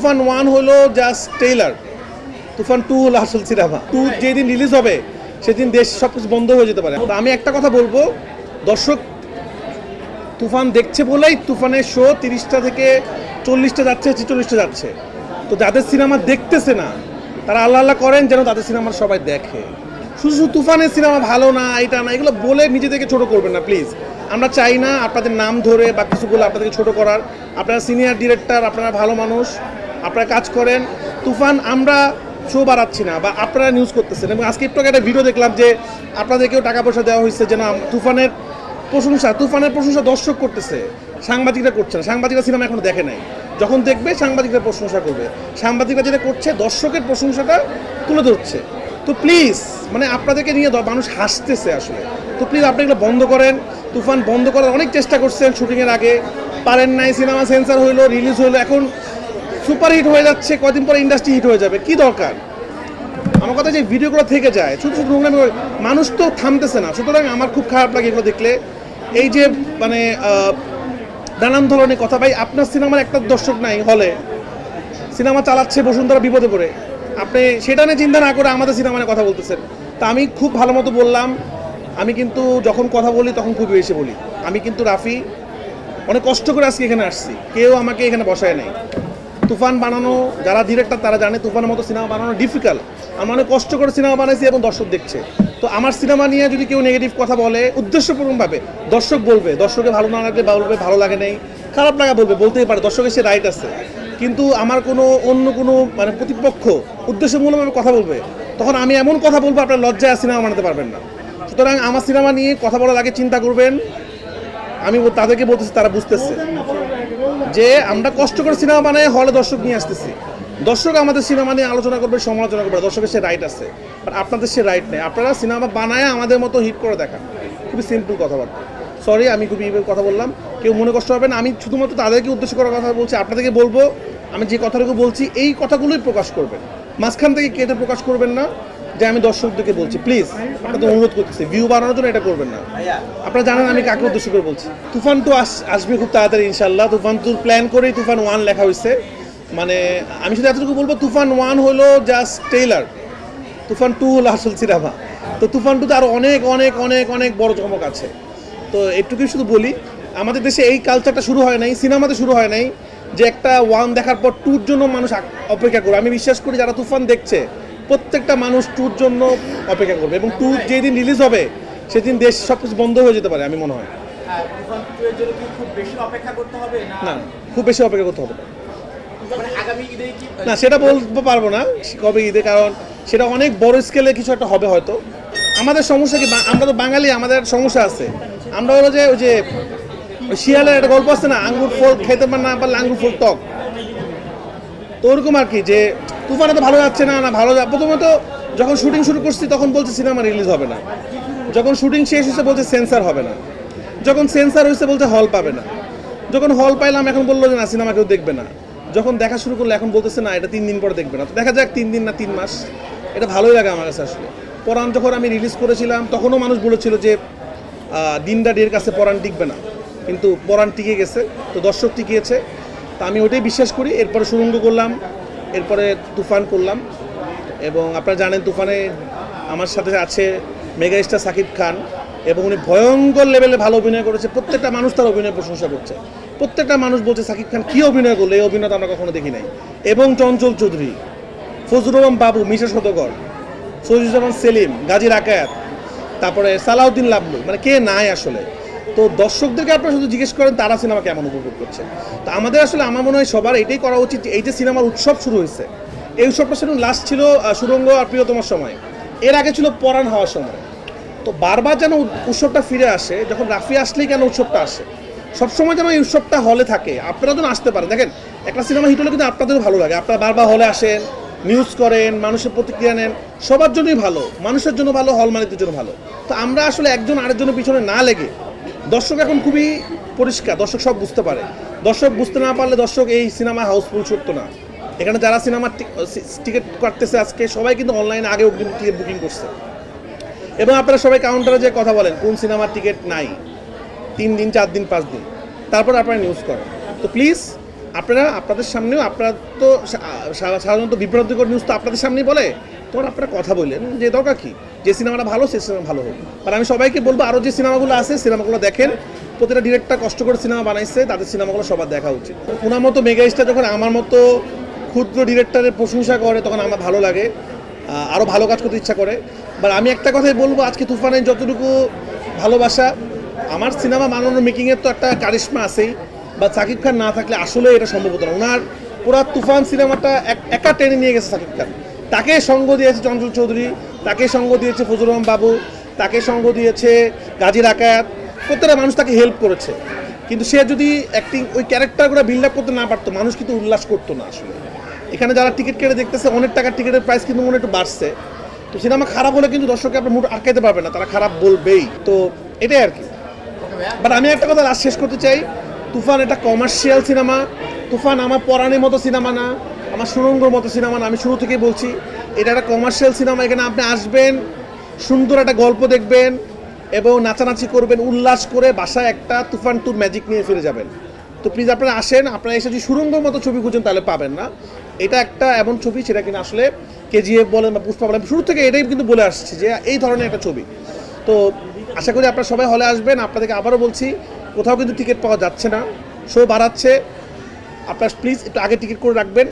তুফান one হলো just trailer Toofan two হলো আসল সিনেমা। টু যেদিন রিলিজ হবে, সেদিন দেশ সব কিছু বন্ধ হয়ে যেতে পারে। আমি একটা কথা বলব, দর্শক তুফান দেখছে বলেই তুফানের শো তিরিশটা থেকে চল্লিশটা যাচ্ছে, ছেচল্লিশটা যাচ্ছে। তো যাদের সিনেমা দেখতেছে না, তারা আল্লাহ আল্লাহ করেন যেন তাদের সিনেমা সবাই দেখে। শুধু শুধু তুফানের সিনেমা ভালো না, এটা না, এগুলো বলে নিজেদেরকে ছোট করবেন না প্লিজ আমরা চাই না আপনাদের নাম ধরে বা কিছু বলে আপনাদেরকে ছোট করার। আপনারা সিনিয়র ডিরেক্টর আপনারা ভালো মানুষ। আপনারা কাজ করেন। তুফান, আমরা শো বাড়াচ্ছি না, বা আপনারা নিউজ করতেছেন। এবং আজকে একটু একটা ভিডিও দেখলাম যে আপনাদেরকেও টাকা পয়সা দেওয়া হয়েছে যেন আম- তুফানের প্রশংসা তুফানের প্রশংসা দর্শক করতেছে। সাংবাদিকরা করছে না। সাংবাদিকরা সিনেমা এখনও দেখে নাই। যখন দেখবে, সাংবাদিকরা প্রশংসা করবে। সাংবাদিকরা যেটা করছে, দর্শকের প্রশংসাটা তুলে ধরছে। তো প্লিজ মানে আপনাদেরকে নিয়ে মানুষ হাসতেছে আসলে। তো প্লিজ আপনি এগুলো বন্ধ করেন। তুফান বন্ধ করার অনেক চেষ্টা করছেন শুটিংয়ের আগে। পারেন নাই সিনেমা সেন্সার হইল রিলিজ হইল। এখন সুপার হিট হয়ে যাচ্ছে, কদিন পরে ইন্ডাস্ট্রি হিট হয়ে যাবে। কি দরকার? আমার কথা যে ভিডিওগুলো থেকে যায় শুধু শুধু নোংরামি মানুষ তো থামতেছে না। সুতরাং আমার খুব খারাপ লাগে এগুলো দেখলে। এই যে মানে নানান ধরনের কথা, ভাই, আপনার সিনেমার একটা দর্শক নাই হলে। সিনেমা চালাচ্ছে বসুন্ধরা বিপদে পড়ে। আপনি সেটা নিয়ে চিন্তা না করে আমাদের সিনেমা কথা বলতেছেন। তা আমি খুব ভালো মতো বললাম। আমি কিন্তু যখন কথা বলি, তখন খুব বেশি বলি। আমি কিন্তু রাফি, অনেক কষ্ট করে আজকে এখানে আসছি। কেউ আমাকে এখানে বসায় নাই। তুফান বানানো, যারা ডিরেক্টর তারা জানে তুফানের মতো সিনেমা বানানো ডিফিকাল্ট আমি অনেক কষ্ট করে সিনেমা বানাইছি এবং দর্শক দেখছে। তো আমার সিনেমা নিয়ে যদি কেউ নেগেটিভ কথা বলে, উদ্দেশ্যপূর্ণভাবে দর্শক বলবে দর্শকের ভালো না লাগলে বলবে, ভালো লাগে নাই, খারাপ লাগা বলবে, বলতেই পারে, দর্শকের সে রাইট আছে। কিন্তু আমার কোনো অন্য কোনো মানে প্রতিপক্ষ উদ্দেশ্যমূলকভাবে কথা বলবে, তখন আমি এমন কথা বলব, আপনার লজ্জায় সিনেমা বানাতে পারবেন না। সুতরাং আমার সিনেমা নিয়ে কথা বলার আগে চিন্তা করবেন, আমি তাদেরকে বলতেছি, তারা বুঝতেছে। যে আমরা কষ্ট করে সিনেমা বানাই, হলে দর্শক নিয়ে আসতেছি। দর্শক আমাদের সিনেমা নিয়ে আলোচনা করবে, সমালোচনা করবে, দর্শকের সে রাইট আছে। বাট আপনাদের সে রাইট নেই। আপনারা সিনেমা বানায় আমাদের মতো হিট করে দেখান। খুবই সিম্পল কথাবার্তা। সরি আমি খুবই কথা বললাম। কেউ মনে কষ্ট হবে না। আমি শুধুমাত্র তাদেরকে উদ্দেশ্য করার কথা বলছি। আপনাদেরকে বলব, আমি যে কথাটুকু বলছি, এই কথাগুলোই প্রকাশ করবেন। মাঝখান থেকে কেটে প্রকাশ করবেন না। যে আমি দর্শকদেরকে বলছি প্লিজ আপনাদের অনুরোধ করতেছি ভিউ বাড়ানোর জন্য এটা করবেন না। আপনারা জানেন আমি কাকে উদ্দেশ্য করে বলছি। তুফান টু আস- আসবে খুব তাড়াতাড়ি ইনশাল্লাহ তুফান টুর প্ল্যান করেই তুফান ওয়ান লেখা হয়েছে। মানে আমি শুধু এতটুকু বলব তুফান ওয়ান হলো জাস্ট টেইলার তুফান টু হলো আসল সিনেমা। তো তুফান টুতে আরও অনেক অনেক অনেক অনেক বড় চমক আছে। তো এটুকুই শুধু বলি আমাদের দেশে এই কালচারটা শুরু হয় নাই সিনেমাতে শুরু হয় নাই যে একটা ওয়ান দেখার পর টুর জন্য মানুষ অপেক্ষা করে আমি বিশ্বাস করি যারা তুফান দেখছে প্রত্যেকটা মানুষ টুর জন্য অপেক্ষা করবে এবং টু যেদিন রিলিজ হবে সেদিন দেশ সব কিছু বন্ধ হয়ে যেতে পারে আমি মনে হয়। হ্যাঁ, না খুব বেশি অপেক্ষা করতে হবে না। মানে না সেটা বলতে পারব না কবে ঈদে কারণ সেটা অনেক বড় স্কেলে কিছু একটা হবে হয়তো। আমাদের সমস্যা কি আমরা তো বাঙালি আমাদের সমস্যা আছে। আমরা হলো যে ওই যে শিয়ালের একটা গল্প আছে না আঙ্গুর ফল খেতে পার না পারলে আঙ্গুর ফল টক তো ওরকম আর কি যে তুফানে তো ভালো যাচ্ছে না না ভালো যা প্রথমত যখন শুটিং শুরু করছি তখন বলছে সিনেমা রিলিজ হবে না। যখন শুটিং শেষ হয়েছে বলছে সেন্সার হবে না। যখন সেন্সার হয়েছে বলছে হল পাবে না। যখন হল পাইলাম, এখন বলল যে না, সিনেমা কেউ দেখবে না। যখন দেখা শুরু করল, এখন বলতেছে না, এটা তিন দিন পরে দেখবে না। তো দেখা যাক, তিন দিন না তিন মাস। এটা ভালোই লাগে আমার কাছে আসলে। পরাণ যখন আমি রিলিজ করেছিলাম, তখনও মানুষ বলেছিল যে দিনটা ডের কাছে পরাণ টিকবে না। কিন্তু পরাণ টিকে গেছে, তো দর্শক টিকিয়েছে। তা আমি ওটাই বিশ্বাস করি। এরপরে সুরঙ্গ করলাম। এরপরে তুফান করলাম এবং আপনারা জানেন তুফানে আমার সাথে আছে মেগা স্টার সাকিব খান এবং উনি ভয়ঙ্কর লেভেলে ভালো অভিনয় করেছে। প্রত্যেকটা মানুষ তার অভিনয় প্রশংসা করছে। প্রত্যেকটা মানুষ বলছে, সাকিব খান কী অভিনয় করল? এই অভিনয় আমরা কখনো দেখি নাই। এবং চঞ্চল চৌধুরী, ফজলুর রহমান বাবু, মিশা শতকর সজিজুজ্জামান সেলিম গাজীর আকায়াত তারপরে সালাউদ্দিন লাবলু মানে কে নাই আসলে? তো দর্শকদেরকে আপনারা শুধু জিজ্ঞেস করেন, তারা সিনেমা কেমন উপভোগ করছে? তো আমাদের আসলে, আমার মনে হয় সবার এটাই করা উচিত এই যে সিনেমার উৎসব শুরু হয়েছে, এই উৎসবটা শুধু লাস্ট ছিল সুরঙ্গ আর প্রিয়তমার সময়। এর আগে ছিল পরাণ হওয়ার সময়। তো বারবার যেন উৎসবটা ফিরে আসে, যখন রাফি আসলেই কেন উৎসবটা আসে? সবসময় যেন এই উৎসবটা হলে থাকে আপনারা যেন আসতে পারেন। দেখেন, একটা সিনেমা হিট হলে কিন্তু আপনাদেরও ভালো লাগে। আপনারা বারবার হলে আসেন নিউজ করেন, মানুষের প্রতিক্রিয়া নেন, সবার জন্যই ভালো, মানুষের জন্য ভালো হল মালিকদের জন্য ভালো। তো আমরা আসলে একজন আরেকজনের পিছনে না লেগে দর্শক এখন খুবই পরিষ্কার, দর্শক সব বুঝতে পারে। দর্শক বুঝতে না পারলে দর্শক এই সিনেমা হাউসফুল করতো না। এখানে যারা সিনেমার টিকিট কাটতেছে আজকে, সবাই কিন্তু অনলাইনে আগে অগ্রিম টিকিট বুকিং করছে। এবং আপনারা সবাই কাউন্টারে যে কথা বলেন, কোন সিনেমার টিকিট নাই? তিন দিন, চার দিন, পাঁচ দিন। তারপর আপনারা নিউজ করেন। তো প্লিজ আপনারা, আপনাদের সামনেও, আপনারা তো সাধারণত বিভ্রান্তিকর নিউজ তো আপনাদের সামনেই বলে। তখন আপনারা কথা বললেন যে দরকার কি যে সিনেমাটা ভালো সেই সিনেমা ভালো হোক। আর আমি সবাইকে বলব আরও যে সিনেমাগুলো আছে, সিনেমাগুলো দেখেন। প্রতিটা ডিরেক্টর কষ্ট করে সিনেমা বানাইছে, তাদের সিনেমাগুলো সবার দেখা উচিত। ওনার মতো মেগা স্টার যখন আমার মতো ক্ষুদ্র ডিরেক্টরের প্রশংসা করে, তখন আমার ভালো লাগে। আরও ভালো কাজ করতে ইচ্ছা করে। বাট আমি একটা কথাই বলব, আজকে তুফানের যতটুকু ভালোবাসা, আমার সিনেমা বানানোর মেকিংয়ের তো একটা কারিশমা আছেই। বা সাকিব খান না থাকলে আসলে এটা সম্ভব হতো না। ওনার পুরা তুফান সিনেমাটা একা টেনে নিয়ে গেছে সাকিব খান। তাকে সঙ্গ দিয়েছে চঞ্চল চৌধুরী, তাকে সঙ্গ দিয়েছে ফজলুর রহমান বাবু, তাকে সঙ্গ দিয়েছে গাজীর আকায়াত প্রত্যেকটা মানুষ তাকে হেল্প করেছে। কিন্তু সে যদি অ্যাক্টিং ওই ক্যারেক্টারগুলো বিল্ড আপ করতে না পারতো, মানুষ কিন্তু উল্লাস করতো না আসলে। এখানে যারা টিকিট কেটে দেখতেছে, অনেক টাকার টিকিটের প্রাইস কিন্তু মনে একটু বাড়ছে। তো সিনেমা খারাপ হলে কিন্তু দর্শককে আপনার মুড আটকাইতে পারবে না, তারা খারাপ বলবেই। তো এটাই আর কি। বাট আমি একটা কথা লাস্ট শেষ করতে চাই, তুফান এটা কমার্শিয়াল সিনেমা তুফান আমার পরাণের মতো সিনেমা না। আমার সুরঙ্গর মতো সিনেমা আমি শুরু থেকেই বলছি, এটা একটা কমার্শিয়াল সিনেমা, এখানে আপনি আসবেন, সুন্দর একটা গল্প দেখবেন এবং নাচানাচি করবেন, উল্লাস করে বাসায় একটা তুফান টুর ম্যাজিক নিয়ে ফিরে যাবেন। তো প্লিজ আপনারা আসেন, আপনারা এসে যদি সুরঙ্গর মতো ছবি খুঁজেন তাহলে পাবেন না। এটা একটা এমন ছবি, সেটা কিনা আসলে কেজিএফ বলেন বা পুষ্পা বলেন, শুরু থেকে এটাই কিন্তু বলে আসছে যে এই ধরনের একটা ছবি। তো আশা করি আপনারা সবাই হলে আসবেন, আপনাদেরকে আবারও বলছি, কোথাও কিন্তু টিকিট পাওয়া যাচ্ছে না শো বাড়াচ্ছে। আপনার প্লিজ একটু আগে টিকিট করে রাখবেন।